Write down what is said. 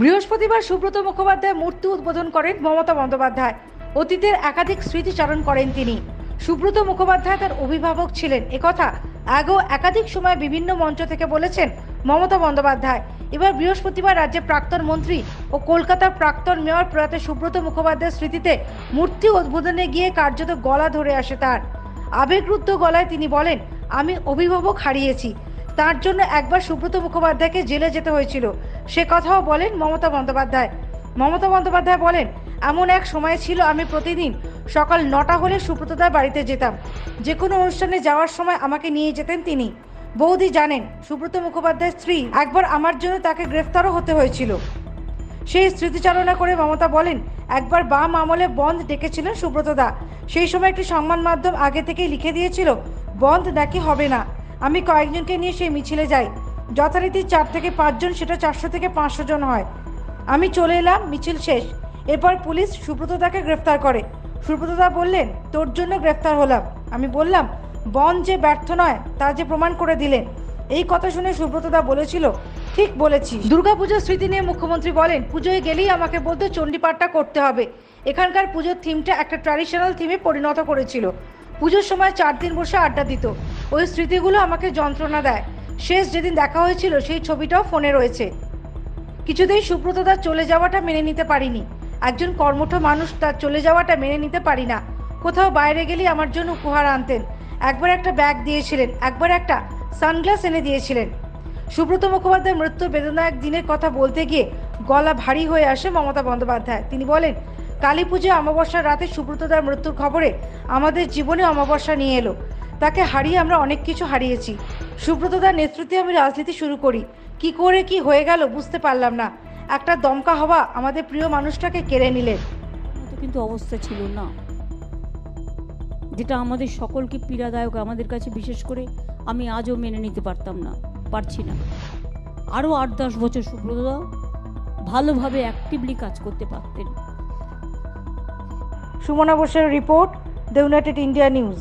বৃহস্পতিবার সুব্রত মুখোপাধ্যায় মূর্তি উদ্বোধন করেন মমতা বন্দ্যোপাধ্যায়। অতীতের একাধিক স্মৃতিচারণ করেন তিনি। সুব্রত মুখোপাধ্যায় তার অভিভাবক ছিলেন। একথা আগেও একাধিক সময় বিভিন্ন মঞ্চ থেকে বলেছেন মমতা বন্দ্যোপাধ্যায়। এবার বৃহস্পতিবার রাজ্যের প্রাক্তন মন্ত্রী ও কলকাতার প্রাক্তন মেয়র প্রয়াত সুব্রত মুখোপাধ্যায়ের স্মৃতিতে মূর্তি উদ্বোধনে গিয়ে কার্যত গলা ধরে আসে তার। আবেগরুদ্ধ গলায় তিনি বলেন, আমি অভিভাবক হারিয়েছি। তার জন্য একবার সুব্রত মুখোপাধ্যায়কে জেলে যেতে হয়েছিল। সে কথাও বলেন মমতা বন্দ্যোপাধ্যায়। মমতা বন্দ্যোপাধ্যায় বলেন, এমন এক সময় ছিল আমি প্রতিদিন সকাল নটা হলে সুব্রতদার বাড়িতে যেতাম। যে কোনো অনুষ্ঠানে যাওয়ার সময় আমাকে নিয়ে যেতেন তিনি। বৌদি জানেন, সুব্রত মুখোপাধ্যায়ের স্ত্রী একবার আমার জন্য তাকে গ্রেফতারও হতে হয়েছিল। সেই স্মৃতিচারণা করে মমতা বলেন, একবার বাম আমলে বন্ধ ডেকেছিলেন সুব্রতদা। সেই সময় একটি সংবাদ মাধ্যম আগে থেকেই লিখে দিয়েছিল বন্ধ নাকি হবে না। আমি কয়েকজনকে নিয়ে সেই মিছিলে যাই। যথারীতি চার থেকে পাঁচজন, সেটা চারশো থেকে পাঁচশো জন হয়। আমি চলে এলাম, মিছিল শেষ। এরপর পুলিশ সুব্রতদাকে গ্রেফতার করে। সুব্রতদা বললেন, তোর জন্য গ্রেফতার হলাম। আমি বললাম, বন যে ব্যর্থ নয়, তা যে প্রমাণ করে দিলেন। এই কথা শুনে সুব্রতদা বলেছিল, ঠিক বলেছি দুর্গাপুজোর স্মৃতি নিয়ে মুখ্যমন্ত্রী বলেন, পুজোয় গেলেই আমাকে বলতো চণ্ডীপাঠটা করতে হবে। এখানকার পুজোর থিমটা একটা ট্র্যাডিশনাল থিমে পরিণত করেছিল। পুজোর সময় চার দিন বসে আড্ডা দিত। ওই স্মৃতিগুলো আমাকে যন্ত্রণা দেয়। শেষ যেদিন দেখা হয়েছিল, সেই ছবিটাও ফোনে রয়েছে। কিছুতেই সুব্রতদার চলে যাওয়াটা মেনে নিতে পারিনি। একজন কর্মঠ মানুষ তার চলে যাওয়াটা মেনে নিতে পারি না। কোথাও বাইরে গেলে আমার জন্য উপহার আনতেন। একবার একটা ব্যাগ দিয়েছিলেন, একবার একটা সানগ্লাস এনে দিয়েছিলেন। সুব্রত মুখোপাধ্যায়ের মৃত্যুর বেদনায়ক দিনের কথা বলতে গিয়ে গলা ভারী হয়ে আসে মমতা বন্দ্যোপাধ্যায়। তিনি বলেন, কালী পুজো অমাবস্যার রাতে সুব্রতদার মৃত্যুর খবরে আমাদের জীবনে অমাবস্যা নিয়ে এলো। তাকে হারিয়ে আমরা অনেক কিছু হারিয়েছি। সুব্রতদার নেতৃত্বে আমি রাজনীতি শুরু করি। কি করে কি হয়ে গেল বুঝতে পারলাম না। একটা দমকা হওয়া আমাদের প্রিয় মানুষটাকে কেড়ে নিলেন কিন্তু অবস্থা ছিল না। যেটা আমাদের সকলকে পীড়াদায়ক আমাদের কাছে বিশেষ করে আমি আজও মেনে নিতে পারতাম না পারছি না। আরও আট দশ বছর সুব্রতদা ভালোভাবে অ্যাক্টিভলি কাজ করতে পারতেন। সুমনা বোসের report the United India news